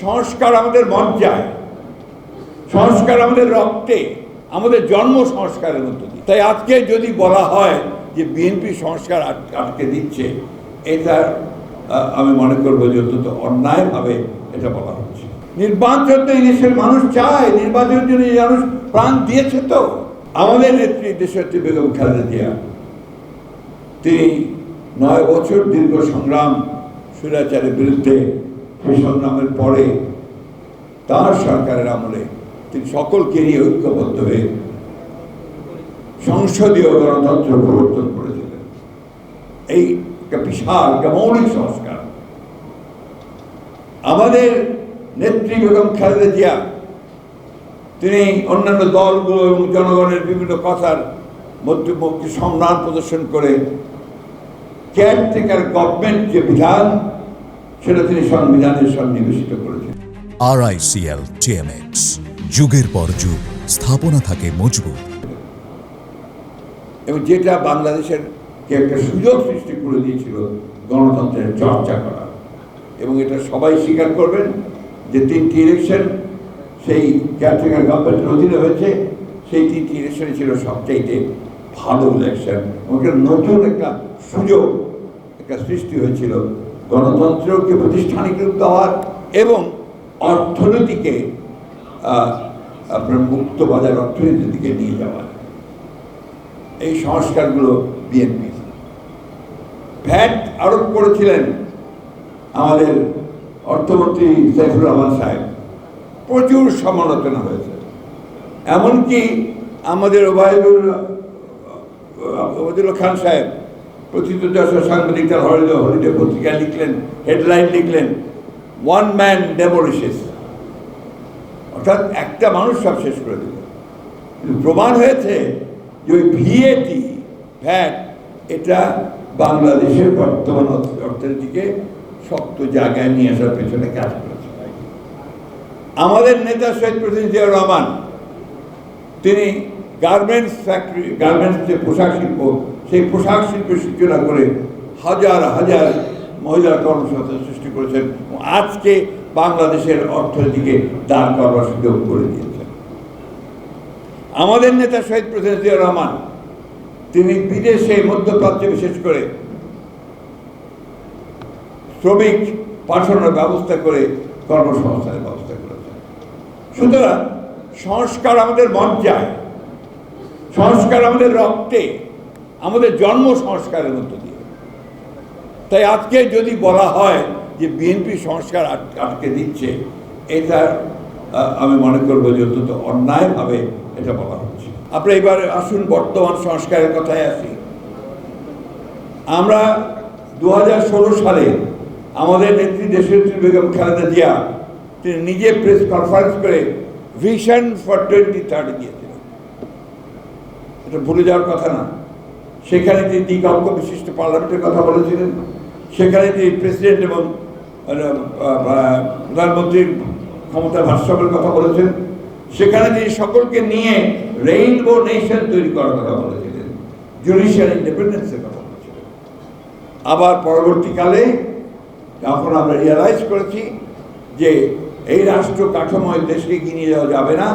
সংস্কার আমাদের মজ্জায় সংস্কার আমাদের রক্তে, আমাদের জন্ম সংস্কারের মধ্য দিয়ে। তাই আজকে যদি বলা হয় যে বিএনপি সংস্কার আট- আটকে দিচ্ছে, এটা আমি মনে করব যে অত্যন্ত অন্যায়ভাবে এটা বলা হচ্ছে। নির্বাচন তো দেশের মানুষ চায়, নির্বাচনের জন্য মানুষ প্রাণ দিয়েছে তো। আমাদের নেত্রী দেশত্রী বেগম খালেদা জিয়া, তিনি নয় বছর দীর্ঘ সংগ্রাম, স্বৈরাচারের বিরুদ্ধে সেই সংগ্রামের পরে তার সরকারের আমলে তিনি সকলকে নিয়ে ঐক্যবদ্ধ হয়ে সংসদীয় গণতন্ত্র প্রবর্তন করেছিলেন। এই একটা বিশাল একটা মৌলিক সংস্কার। আমাদের নেত্রী বেগম খালেদা জিয়া, তিনি অন্যান্য দলগুলো এবং জনগণের বিভিন্ন কথার মধ্যে সংগ্রাম প্রদর্শন করে কেয়ারটেকার গভর্নমেন্ট যে বিধান সেটা তিনি সংবিধানের সন্নিবেশিত করেছেন। আরআইসিএল টিএমএক্স যুগের পর যুগ স্থাপনা থাকে মজবুত। এবং যেটা বাংলাদেশের কে একটা সুযোগ সৃষ্টি করে দিয়েছিল গণতন্ত্রের চর্চা করা। এবং এটা সবাই স্বীকার করবেন যে তিনটি ইলেকশন সেই কেয়ারটেকার গভর্নমেন্টের অধীনে হয়েছে সেই তিনটি ইলেকশনই ছিল সবচাইতে ভালো ইলেকশন এবং নতুন একটা সুযোগ একটা সৃষ্টি হয়েছিল গণতন্ত্রকে প্রাতিষ্ঠানিক রূপ দেওয়ার এবং অর্থনীতিকে আপনার মুক্ত বাজার অর্থনীতির দিকে নিয়ে যাওয়ার এই সংস্কারগুলো বিএনপি ভ্যাট আরোপ করেছিলেন আমাদের অর্থমন্ত্রী সাইফুর রহমান সাহেব। প্রচুর সমালোচনা হয়েছে। এমনকি আমাদের ওবায়দুল ওবায়দুল খান সাহেব প্রথিত যশোর সাংবাদিক তার হলিডে হলিডে পত্রিকায় লিখলেন, হেডলাইন লিখলেন ওয়ান ম্যান ডেমোলিশেস অর্থাৎ একটা মানুষ সব শেষ করে দিল। প্রমাণ হয়েছে যে ওই ভিএটি, ভ্যাট, এটা বাংলাদেশের বর্তমান অর্থ- অর্থনীতিকে শক্ত জায়গায় নিয়ে আসার পেছনে কাজ করেছে। আমাদের নেতা প্রেসিডেন্ট জিয়া রহমান, তিনি গার্মেন্টস ফ্যাক্টরি গার্মেন্টস যে পোশাক শিল্প, সেই পোশাক শিল্পের সূচনা করে হাজার হাজার মহিলা কর্মসংস্থান সৃষ্টি করেছেন আজকে বাংলাদেশের অর্থনীতিকে দাঁড় করবার সুযোগ করে দিয়েছেন। আমাদের নেতা শহীদ প্রেসিডেন্ট জিয়া রহমান, তিনি বিদেশে মধ্যপ্রাচ্যে বিশেষ করে শ্রমিক পাঠানোর ব্যবস্থা করে কর্মসংস্থানের ব্যবস্থা করেছেন। সুতরাং সংস্কার আমাদের মজ্জায় সংস্কার আমাদের রক্তে, আমাদের জন্ম সংস্কারের মধ্য দিয়ে। তাই আজকে যদি বলা হয় যে বিএনপি সংস্কার আট- আটকে দিচ্ছে, এটা আমি মনে করব যে অত্যন্ত অন্যায়ভাবে এটা বলা হচ্ছে। আমরা এবার আসুন বর্তমান সংস্কারের কথায় আসি। আমরা দু হাজার ষোলো সালে আমাদের নেত্রী দেশের বেগম খালেদা জিয়া, তিনি নিজে প্রেস কনফারেন্স করে ভিশন ফর টোয়েন্টি থার্টি দিয়েছিলেন এটা ভুলে যাওয়ার কথা না। সেখানে তিনি দ্বিকক্ষ বিশিষ্ট পার্লামেন্টের কথা বলেছিলেন। সেখানে তিনি প্রেসিডেন্ট এবং প্রধানমন্ত্রীর ক্ষমতা ভারসাম্যের কথা বলেছেন। সেখানে তিনি সকলকে নিয়ে রেইনবো নেশন তৈরি করার কথা বলেছিলেন। জুডিশিয়াল ইন্ডিপেন্ডেন্সের কথা বলেছিলেন। আবার পরবর্তীকালে যখন আমরা রিয়ালাইজ করেছি যে এই রাষ্ট্র কাঠামোয় দেশকে নিয়ে যাওয়া যাবে না,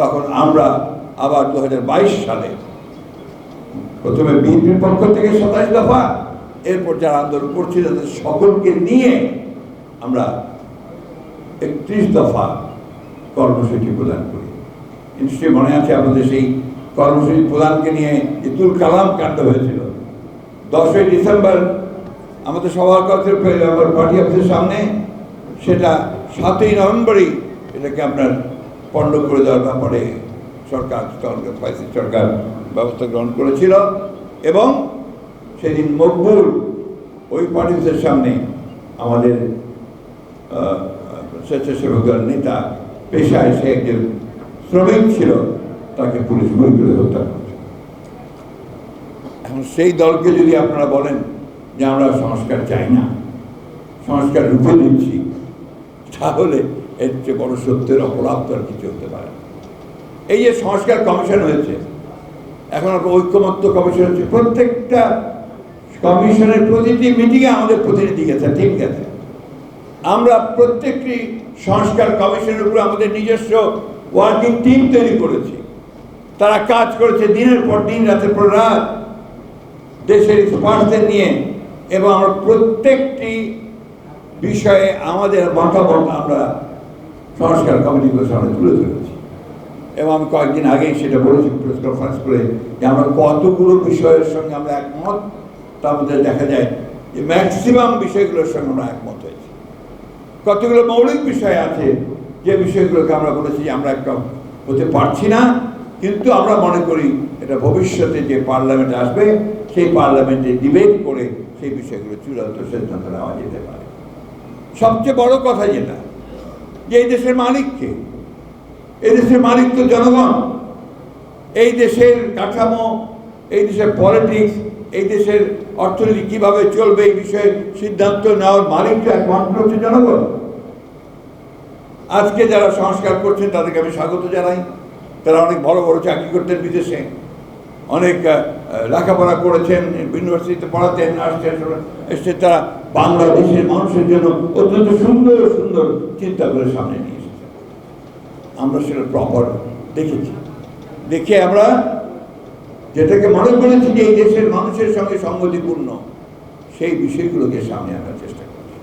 তখন আমরা আবার দু হাজার বাইশ সালে প্রথমে বিএনপির পক্ষ থেকে সাতাশ দফা, এরপর যারা আন্দোলন করছে তাদের সকলকে নিয়ে আমরা একত্রিশ দফা কর্মসূচি প্রদান করি। নিশ্চয়ই মনে আছে আমাদের সেই কর্মসূচি প্রদানকে নিয়ে যে তুল কালাম কাণ্ড হয়েছিল। দশই ডিসেম্বর আমাদের সভাকক্ষের আমার পার্টি অফিসের সামনে, সেটা সাতই নভেম্বরই এটাকে আপনার পণ্ড করে দেওয়ার ব্যাপারে সরকার সরকার ব্যবস্থা গ্রহণ করেছিল এবং সেদিন মকবুল ওই পার্টি অফিসের সামনে আমাদের স্বেচ্ছাসেবকের নেতা পেশায় সে একজন শ্রমিক ছিল, তাকে পুলিশ গুলি করে হত্যা এখন সেই দলকে যদি আপনারা বলেন যে আমরা সংস্কার চাই না, সংস্কার রূপে দিচ্ছি তাহলে এর চেয়ে বড় সত্যের অপরাধ আর কিছু হতে পারে। এই যে সংস্কার কমিশন হয়েছে, এখন আপনার ঐক্যমত্য কমিশন হচ্ছে, প্রত্যেকটা কমিশনের প্রতিটি মিটিংয়ে আমাদের প্রতিনিধি গেছে টিম গেছে। আমরা প্রত্যেকটি সংস্কার কমিশনের উপরে আমাদের নিজস্ব ওয়ার্কিং টিম তৈরি করেছি। তারা কাজ করেছে দিনের পর দিন রাতের পর রাত, দেশের স্পার্সদের নিয়ে, এবং আমরা প্রত্যেকটি বিষয়ে আমাদের মতামত আমরা সংস্কার কমিটিগুলোর সামনে তুলে ধরেছি। এবং আমি কয়েকদিন আগেই সেটা বলেছি প্রেস কনফারেন্স করে যে আমরা কতগুলো বিষয়ের সঙ্গে আমরা একমত, তার মধ্যে দেখা যায় যে ম্যাক্সিমাম বিষয়গুলোর সঙ্গে আমরা একমত হয়েছি। কতগুলো মৌলিক বিষয় আছে, যে বিষয়গুলোকে আমরা বলেছি যে আমরা একটা হতে পারছি না, কিন্তু আমরা মনে করি এটা ভবিষ্যতে যে পার্লামেন্ট আসবে, সেই পার্লামেন্টে ডিবেট করে সেই বিষয়গুলো চূড়ান্ত সিদ্ধান্ত নেওয়া যেতে পারে। সবচেয়ে বড় কথা যেটা, যে এই দেশের মালিককে এই দেশের মালিক তো জনগণ। এই দেশের কাঠামো, এই দেশের পলিটিক্স এই দেশের অর্থনীতি কীভাবে চলবে এই বিষয়ে সিদ্ধান্ত নেওয়ার মালিক তো একমাত্র হচ্ছে জনগণ। আজকে যারা সংস্কার করছেন, তাদেরকে আমি স্বাগত জানাই। তারা অনেক বড় বড় চাকরি করতেন বিদেশে। অনেক লেখাপড়া করেছেন, ইউনিভার্সিটিতে পড়াতেন আসছেন এসে তারা বাংলাদেশের মানুষের জন্য অত্যন্ত সুন্দর সুন্দর চিন্তা করে সামনে নিয়ে এসেছেন আমরা সেটা প্রপার দেখেছি। দেখে আমরা যেটাকে মনে করেছি যে এই দেশের মানুষের সঙ্গে সঙ্গতিপূর্ণ, সেই বিষয়গুলোকে সামনে আনার চেষ্টা করছি।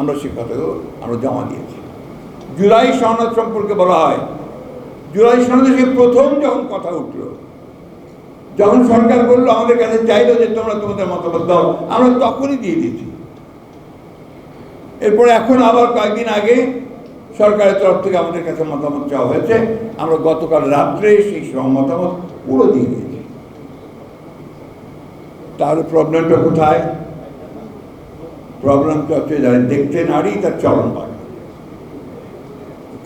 আমরা সে কথাগুলো আমরা জমা দিয়েছি। জুলাই সনদ সম্পর্কে বলা হয়। জুলাই সনদে সে প্রথম যখন কথা উঠল, যখন সরকার বলল, আমাদের কাছে চাইলো যে তোমরা তোমাদের মতামত দাও। আমরা তখনই দিয়ে দিয়েছি। এরপর এখন আবার কয়েকদিন আগে সরকারের তরফ থেকে আমাদের কাছে মতামত চাওয়া হয়েছে। আমরা গতকাল রাত্রে সেই সব মতামত পুরো দিয়ে দিয়েছি। তাহলে প্রবলেমটা কোথায়? প্রবলেমটা হচ্ছে যারা দেখতে নারী, তার চরণ বাঘ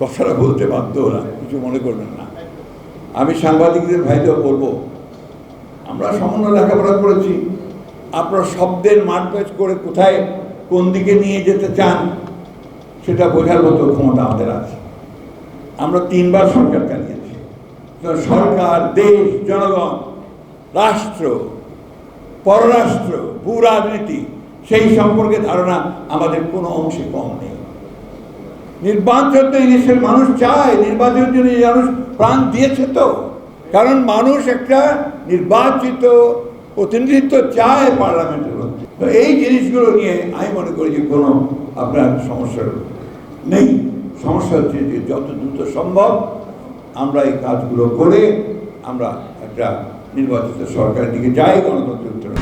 কথাটা বলতে বাধ্য না কিছু মনে করবেন না। আমি সাংবাদিকদের ভাইদেরও বলব, আমরা সামান্য লেখাপড়া করেছি। আপনারা শব্দের মারপ্যাচ করে কোথায়, কোন দিকে নিয়ে যেতে চান সেটা বোঝার মতো ক্ষমতা আমাদের আছে। আমরা তিনবার সরকার চালিয়েছি। সরকার, দেশ, জনগণ, রাষ্ট্র, পররাষ্ট্র ভূ রাজনীতি সেই সম্পর্কে ধারণা আমাদের কোনো অংশে কম নেই। নির্বাচন দেশের মানুষ চায়, নির্বাচনের জন্য মানুষ প্রাণ দিয়েছে তো। কারণ মানুষ একটা নির্বাচিত প্রতিনিধিত্ব চায় পার্লামেন্টের মধ্যে। তো এই জিনিসগুলো নিয়ে আমি মনে করি যে কোনো আপনার সমস্যা নেই। সমস্যা হচ্ছে যে যত দ্রুত সম্ভব আমরা এই কাজগুলো করে আমরা একটা নির্বাচিত সরকারের দিকে যাই, গণতন্ত্রের